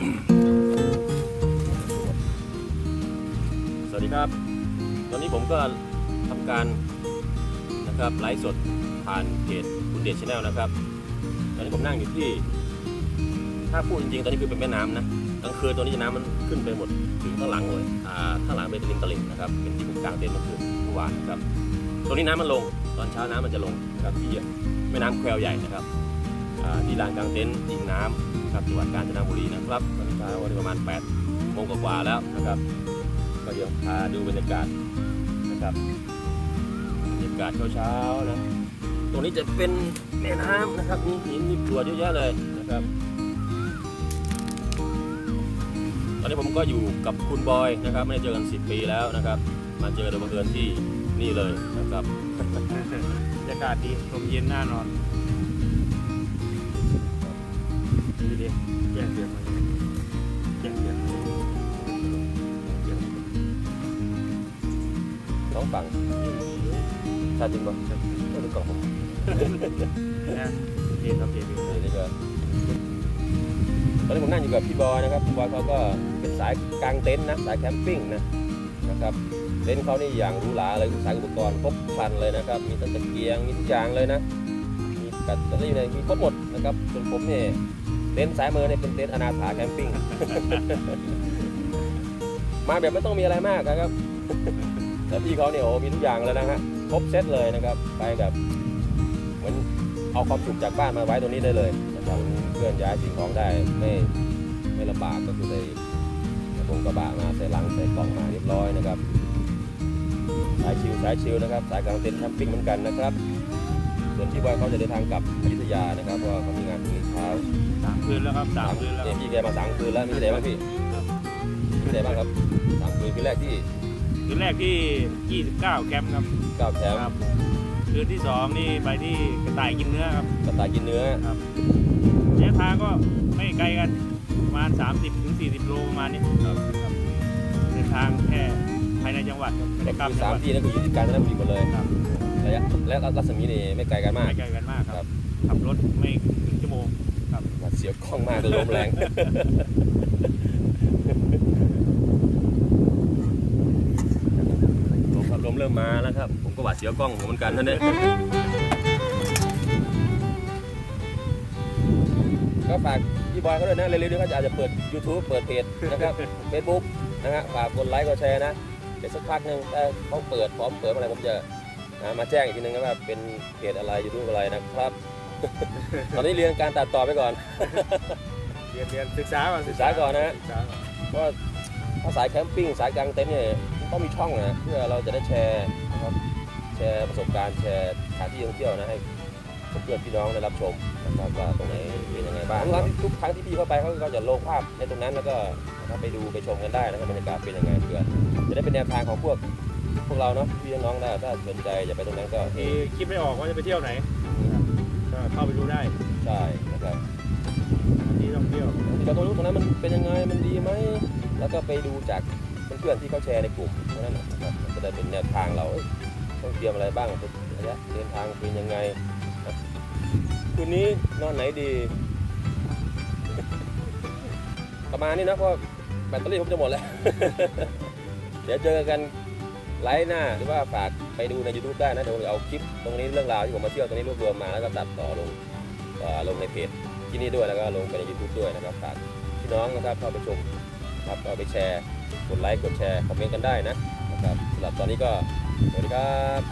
สวัสดีครับ ตอนนี้ผมก็ทำการนะครับไลฟ์สดผ่านเพจคุณเดชชาแนลนะครับ ตอนนี้ผมนั่งอยู่ที่ ถ้าพูดจริงๆ ตอนนี้คือเป็นแม่น้ำนะกลางคืนตัวนี้น้ำมันขึ้นไปหมดถึงข้างหลังเลยอ่าข้างหลังเป็นริมตลิ่งนะครับ เป็นที่ผมกางเต็นท์เมื่อคืนเมื่อวานนะครับตรงนี้น้ำมันลง ตอนเช้าน้ำมันจะลงนะครับที่แม่น้ำแควใหญ่นะครับ ที่ลานกลางเต็นท์ยิงน้ำนะครับจังหวัดกาญจนบุรีนะครับตอนนี้เช้าวันนี้ประมาณ8โมงกว่าแล้วนะครับก็เดี๋ยวพาดูบรรยากาศนะครับบรรยากาศเช้าๆนะตรงนี้จะเป็นแม่น้ำนะครับมีหินมีกรวเยอะแยะเลยนะครับตอนนี้ผมก็อยู่กับคุณบอยนะครับ ไม่ได้เจอกัน 10 ปีแล้วนะครับ มาเจอโดยบังเอิญที่นี่เลยนะครับบรรยากาศดีลมเย็นน่านอน องฝั่งชาจริงป่ะก็ดูกล่องผมนะเย็นครับเย็นนี่ก็ตอนนี้ผมนั่งอยู่กับพี่บอยนะครับพี่บอยเขาก็เป็นสายกางเต็นท์นะสายแคมปิ้งนะนะครับเต็นท์เขานี่อย่างหรูหราเลยสายอุปกรณ์ครบครันเลยนะครับ มีตั้งแต่เกียงมีทุกอย่างเลยนะมีกัดอะไรอยู่ในมีครบหมดนะครับส่วนผมเนี่ยเต็นท์สายมือเนี่ยเป็นเต็นท์อนาถาแคมปิ้งมาแบบไม่ต้องมีอะไรมากนะครับ แต่พี่เขาเนี่ยโอ้มีทุกอย่างเลยนะฮะครบเซตเลยนะครับ ไปแบบเหมือนเอาความสุขจากบ้านมาไว้ตรงนี้ได้เลยนะครับเคลื่อนย้ายสิ่งของได้ไม่ไม่ลำบากก็คือได้ผมกระบะมาใส่ลังใส่กล่องมาเรียบร้อยนะครับสายชิวสายชิวนะครับสายกลางเต็นท์แคมปิ้งเหมือนกันนะครับส่วนที่ว่าเขาจะเดินทางกลับอยุธยานะครับเพราะว่าเขามีงานพรุ่งนี้เช้าสามคืนแล้วครับสามคืนแล้วเนี่ยพี่แกมาสามคืนแล้วมีที่ไหนบ้างพี่มีที่ไหนบ้างครับสามคืนคืนแรกที่ คืนแรกที่ 29 แคมป์ครับเก้าแคมป์ครับคืนที่สองนี่ไปที่กระต่ายกินเนื้อครับกระต่ายกินเนื้อระยะทางก็ไม่ไกลกัน ประมาณ 30ถึง40 โลประมาณนี้ครับครับเดินทางแค่ภายในจังหวัดครับไม่ได้กลับคือจัสางมหวัดที่นั่นคืออยู่ที่กาญจนบุรีหมดเลยครับระยะและรัศมีนี่ไม่ไกลกันมาก ไม่ไกลกันมากคครัรับ บ ขับรถไม่ถึงชั่วโมง หวาดเสียวกล้องมากเลยลมแรง ลมครับลม เริ่มมาแล้วครับ ผมก็หวาดเสียวกล้องผมเหมือนกันนั่นเองก็ฝากพี่บอยเขาด้วยนะเร็วๆนี้เขาจะอาจจะเปิด YouTube เปิดเพจนะครับ Facebook นะฮะฝากกดไลค์กดแชร์นะเดี๋ยวสักพักหนึ่งถ้าเขาเปิดพร้อมเปิดเมื่อไหร่ผมจะนะมาแจ้งอีกทีนึงนะว่าเป็นเพจอะไร YouTube อะไรนะครับ ตอนนี้เรียนการตัดต่อไปก่อน เรียนเรียนศึกษาก่อนศึกษาก่อนนะศึกษาก่อนเพราะว่าถ้าสายแคมปิ้งสายกางเต็นท์เนี่ย ต้องมีช่องนะเพื่อเราจะได้แชร์นะครับแชร์ประสบการณ์แชร์สถานที่ท่องเที่ยวนะให้เพื่อนๆพี่น้องได้รับชมนะครับว่าตรงไหนเป็นยังไงบ้างทุกครั้งที่ทุกครั้งที่พี่เข้าไปเขาก็จะลงภาพในตรงนั้นแล้วก็นะครับไปดูไปชมกันได้นะครับบรรยากาศเป็นยังไงเพื่อจะได้เป็นแนวทางของพวกพวกเราเนาะพี่น้องๆนะถ้าสนใจจะไปตรงนั้นก็มีคิดไม่ออกว่าจะไปเที่ยวไหนก็เข้าไปดูได้ใช่นะครับที่ท่องเที่ยวเราต้องรู้ตรงนั้นมันเป็นยังไงมันดีไหมแล้วก็ไปดูจาก เพื่อนๆที่เขาแชร์ในกลุ่มเท่านั้นนะครับมันจะได้เป็นแนวทางเราเอ้ยต้องเตรียมอะไรบ้างระยะเดินทางเป็นยังไงคืนนี้นอนไหนดี ประมาณนี้นะเพราะแบตเตอรี่ผมจะหมดแล้ว เดี๋ยวเจอกันไลฟ์หน้าหรือว่าฝากไปดูใน YouTube ได้นะเดี๋ยวผมจะเอาคลิปตรงนี้เรื่องราวที่ผมมาเที่ยวตรงนี้รวบรวมมาแล้วก็ตัดต่อลงลงในเพจที่นี่ด้วยแล้วก็ลงไปใน YouTube ด้วยนะครับฝากพี่น้องนะครับเข้าไปชมครับก็ไปแชร์ กดไลค์กดแชร์คอมเมนต์กันได้นะนะครับสำหรับตอนนี้ก็สวัสดีครับ